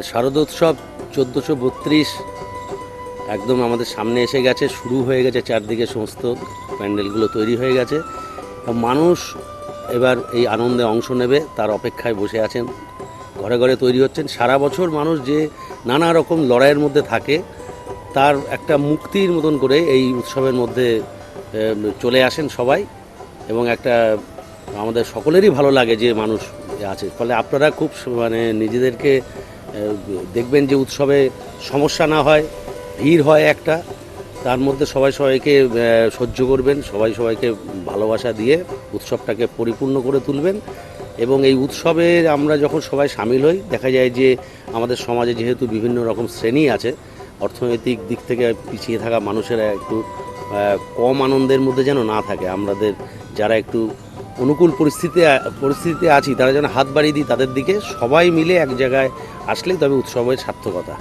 শারদোৎসব চোদ্দোশো বত্রিশ একদম আমাদের সামনে এসে গেছে, শুরু হয়ে গেছে, চারদিকে সমস্ত প্যান্ডেলগুলো তৈরি হয়ে গেছে। মানুষ এবার এই আনন্দে অংশ নেবে, তার অপেক্ষায় বসে আছেন, ঘরে ঘরে তৈরি হচ্ছেন। সারা বছর মানুষ যে নানা রকম লড়াইয়ের মধ্যে থাকে, তার একটা মুক্তির মতন করে এই উৎসবের মধ্যে চলে আসেন সবাই। এবং একটা আমাদের সকলেরই ভালো লাগে যে মানুষ আছে। ফলে আপনারা খুব মানে নিজেদেরকে দেখবেন যে উৎসবে সমস্যা না হয়, ভিড় হয় একটা, তার মধ্যে সবাই সবাইকে সহ্য করবেন, সবাই সবাইকে ভালোবাসা দিয়ে উৎসবটাকে পরিপূর্ণ করে তুলবেন। এবং এই উৎসবে আমরা যখন সবাই সামিল হই, দেখা যায় যে আমাদের সমাজে যেহেতু বিভিন্ন রকম শ্রেণি আছে, অর্থনৈতিক দিক থেকে পিছিয়ে থাকা মানুষেরা একটু কম আনন্দের মধ্যে যেন না থাকে। আমাদের যারা একটু অনুকূল পরিস্থিতি, পরিস্থিতিতে আছি, তারা যেন হাত বাড়িয়ে দিই তাদের দিকে, সবাই মিলে এক জায়গায় আসলেই তবে উৎসবের সার্থকতা।